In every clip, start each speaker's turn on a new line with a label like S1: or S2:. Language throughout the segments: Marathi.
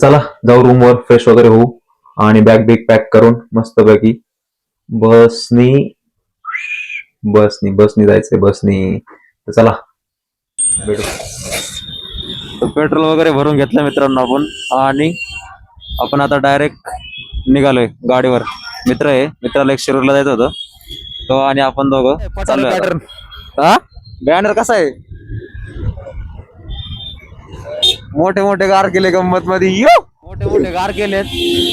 S1: चला जाऊ रूमवर फ्रेश वगैरे होऊ. आणि बॅग बिग पॅक करून मस्तपैकी. बसनी. बसनी बसनी जायचंय बसनी. तर चला. भेटू.
S2: पेट्रोल वगैरे भरून घेतलं मित्रांनो आपण. आणि आपण आता डायरेक्ट निघालोय गाडीवर. मित्र आहे मित्राला एक शिरूरला जायचं होतं. तो आणि आपण दोघं. हा? बॅनर कसा आहे? मोठे मोठे गार केले गंमत मध्ये यो! मोठे मोठे गार केलेत.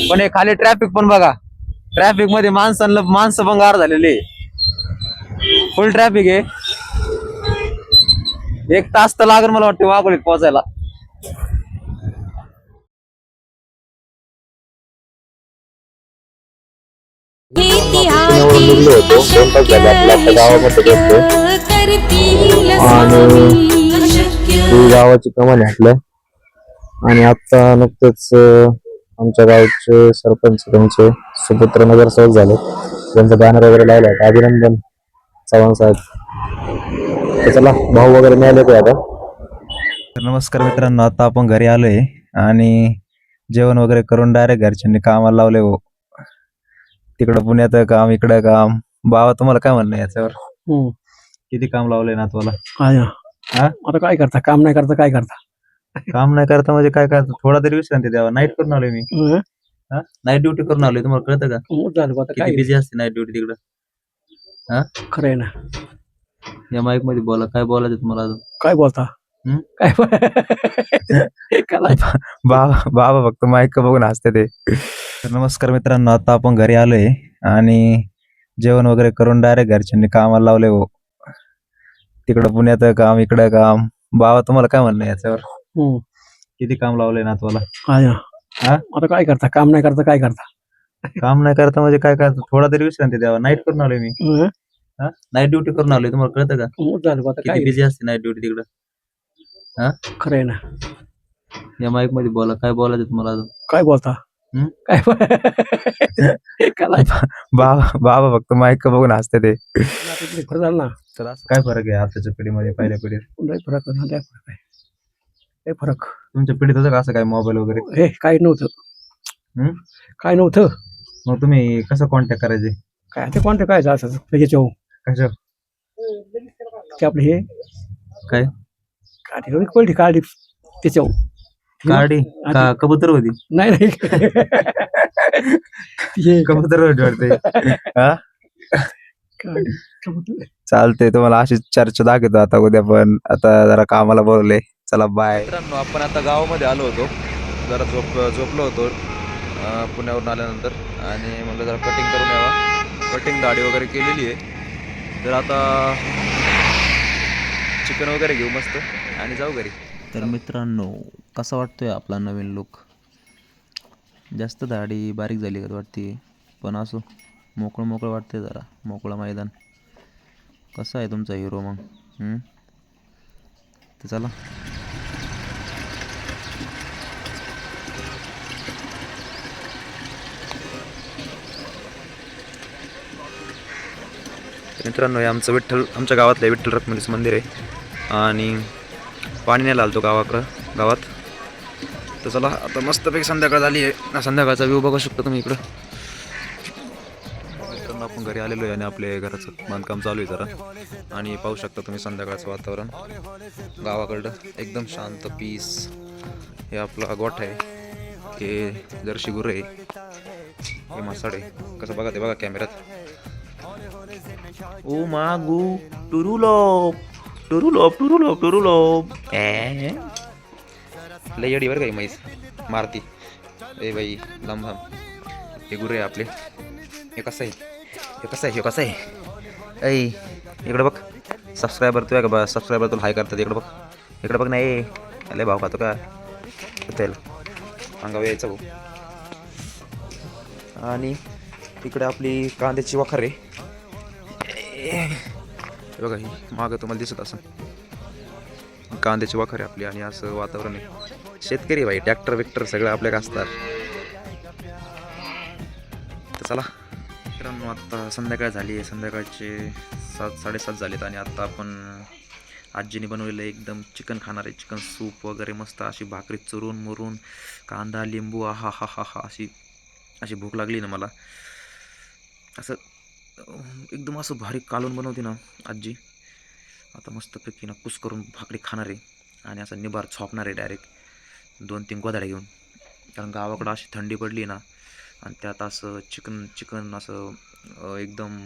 S2: पण हे खाली ट्रॅफिक पण बघा. ट्रॅफिकमध्ये माणसांना माणसं पण गार झालेली फुल ट्रॅफिक आहे. एक तास तर लागेल मला वाटतं वाघोलीत पोहोचायला.
S3: ही गावाची कमाल हटलं आणि आता नुकतेच आमच्या गावचे सरपंच त्यांचे सुपुत्र नगरसेवक झाले. त्यांचा बॅनर वगैरे लावला होता. अभिनंदन चव्हाण साहेब. चला भाऊ वगैरे मिळाले ते आता?
S2: तर नमस्कार मित्रांनो आता आपण घरी आलोय आणि जेवण वगैरे करून डायरेक्ट घरच्यांनी कामाला लावले हो. तिकडं पुण्यात काम इकडं काम. बाबा तुम्हाला काय म्हणणं याच्यावर. किती काम लावलंय ना तुम्हाला?
S4: आता काय करता? काम नाही करता काय करता?
S2: काम नाही करता म्हणजे काय करता? थोडा तरी विश्रांती द्यावा. नाईट करून आलोय मी.
S4: हं?
S2: नाईट ड्युटी करून आलोय. तुम्हाला कळतं का?
S4: मग झालं बा आता
S2: किती
S4: काय?
S2: बिझी असते नाईट ड्युटी तिकडं?
S4: खरं आहे ना.
S2: या माईकमध्ये बोला. काय बोलायचं तुम्हाला अजून?
S4: काय बोलता?
S2: हं?
S4: काय काय
S2: बाबा बाबा फक्त माईक बघून हसते ते. तर नमस्कार मित्रांनो आता आपण घरी आलोय आणि जेवण वगैरे करून डायरेक्ट घरच्यांनी कामाला लावले हो. तिकडं पुण्यात काम इकडं काम. बाबा तुम्हाला काय म्हणणं आहे याच्यावर. किती काम लावलंय ना तुम्हाला
S4: काय.
S2: हा?
S4: आता काय करता? काम नाही करता काय करता?
S2: काम नाही करता म्हणजे काय करता? थोडा तरी विश्रांती द्यावा. नाईट करून आलोय मी.
S4: हं?
S2: नाईट ड्युटी करून आलोय. तुम्हाला कळतं का?
S4: मग झालं बा आता
S2: किती
S4: काय?
S2: बिझी असते नाईट ड्युटी तिकडं?
S4: खरं आहे ना.
S2: या माईकमध्ये बोला. काय बोलायचं तुम्हाला अजून?
S4: काय बोलता?
S2: हं?
S4: काय काय
S2: बाबा बाबा फक्त माईक बघून हसते ते.
S4: फरक झाला ना.
S2: तर असं काय फरक आहे आताच्या पिढीमध्ये पहिल्या पिढीत?
S4: लय फरक आहे लय फरक आहे. लय फरक.
S2: तुमच्या पिढीत होतं का असं काय मोबाईल वगैरे?
S4: हे काय नव्हतं.
S2: हं?
S4: काय नव्हतं.
S2: मग तुम्ही कसं कॉन्टॅक्ट करायचे?
S4: काय ते कोणतं काय असं त्याच्यावर
S2: कशा
S4: ते आपले हे.
S2: काय?
S4: काठी पडली काढली त्याच्यावर.
S2: काडी का कबूतर होती?
S4: नाही नाही. हे
S2: कबूतर होती वाटते हा?
S4: काढली. कबूतर.
S2: चालते तुम्हाला अशी चर्चा दाखवतो आता उद्या पण. आता जरा कामाला बोलले चला बाय मित्रांनो आपण आता गावामध्ये आलो होतो. जरा झोप झोपलो होतो. अं, पुण्यावरून आल्यानंतर. आणि म्हणलं जरा कटिंग करून यावा. कटिंग दाढी वगैरे केलेली आहे. तर आता चिकन वगैरे घेऊ मस्त. आणि जाऊ घरी. तर मित्रांनो कसा वाटतोय आपला नवीन लुक जास्त दाढी बारीक झाली का वाटते? पण असो मोकळं मोकळं वाटते जरा. मोकळं मैदान. कसा आहे तुमचा हिरो मग? हं? तर चला. मित्रांनो हे आमचं विठ्ठल आमच्या गावातलं आहे विठ्ठल रखमणीचं मंदिर आहे. आणि पाणी नाही लागतो गावाकडं गावात. तर चला आता मस्तपैकी संध्याकाळ झाली आहे. संध्याकाळचा व्ह्यू बघू शकता तुम्ही इकडं. मित्रांनो आपण घरी आलेलो आहे आणि आपल्या घराचं बांधकाम चालू आहे जरा. आणि पाहू शकता तुम्ही संध्याकाळचं वातावरण. गावाकडं एकदम शांत पीस हे आपला गोठ आहे. हे जर्शी शिगुर आहे. हे मासाड आहे. कसं बघा ते बघा कॅमेऱ्यात ओ मागू टुरुलोप टुरुलोप टुरुलोप टुरुलोप। ए लय येडी बरं का म्हैस मारती. ए बाई लांब लांब हे गुरु आहे आपले. हे कसं आहे? हे कसं आहे? हे कसं आहे? ऐ इकडं बघ. सबस्क्रायबर तू आहे का बा? सबस्क्रायबर तुला हाय करतात. इकडं बघ. इकडं बघ नाही अरे भाऊ खातो का? त्याला अंगावर यायचं भाऊ. आणि इकडे आपली कांद्याची वखर आहे. बघा ही मागं तुम्हाला दिसत असं कांद्याची वखार आहे आपली आणि असं वातावरण आहे. शेतकरी भाई ट्रॅक्टर विक्टर सगळं आपल्याकडे असतात. तर चला मित्रांनो आत्ता संध्याकाळ झाली आहे. संध्याकाळचे सात साडेसात झालेत आणि आत्ता आपण आजीने बनवलेलं एकदम चिकन खाणार आहे. चिकन सूप वगैरे मस्त अशी भाकरी चुरून मुरून कांदा लिंबू आहा हा हा हा अशी अशी भूक लागली ना मला. असं एकदम असं भारी कालून बनवते ना आजी. आता मस्तपैकी ना कुस करून भाकरी खाणार आहे आणि असं निबार छापणार आहे डायरेक्ट दोन तीन गोदाड्या घेऊन. कारण गावाकडं अशी थंडी पडली ना आणि त्यात असं चिकन चिकन असं एकदम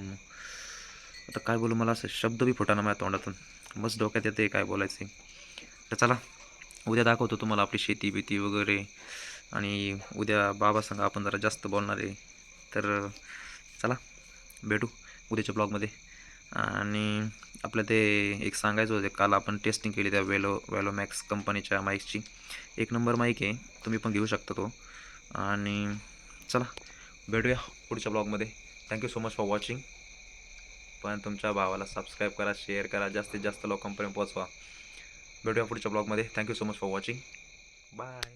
S2: आता काय बोलू मला असं शब्द बी फुटाना माझ्या तोंडातून. मस्त डोक्यात येते काय बोलायचं. तर चला उद्या दाखवतो तुम्हाला आपली शेती बिती वगैरे. आणि उद्या बाबा सांगा आपण जरा जास्त बोलणार आहे. तर चला. भेटू उद्याच्या ब्लॉगमध्ये. आणि आपलं ते एक सांगायचं होतं काल आपण टेस्टिंग केली त्या वेलो वेलो मॅक्स कंपनीच्या माईकची एक नंबर माईक आहे तुम्ही पण घेऊ शकता तो. आणि चला भेटूया पुढच्या ब्लॉगमध्ये. Thank you so much for watching पण तुमच्या भावाला सबस्क्राईब करा शेअर करा जास्तीत जास्त लोकांपर्यंत पोहोचवा. भेटूया पुढच्या ब्लॉगमध्ये. Thank you so much for watching bye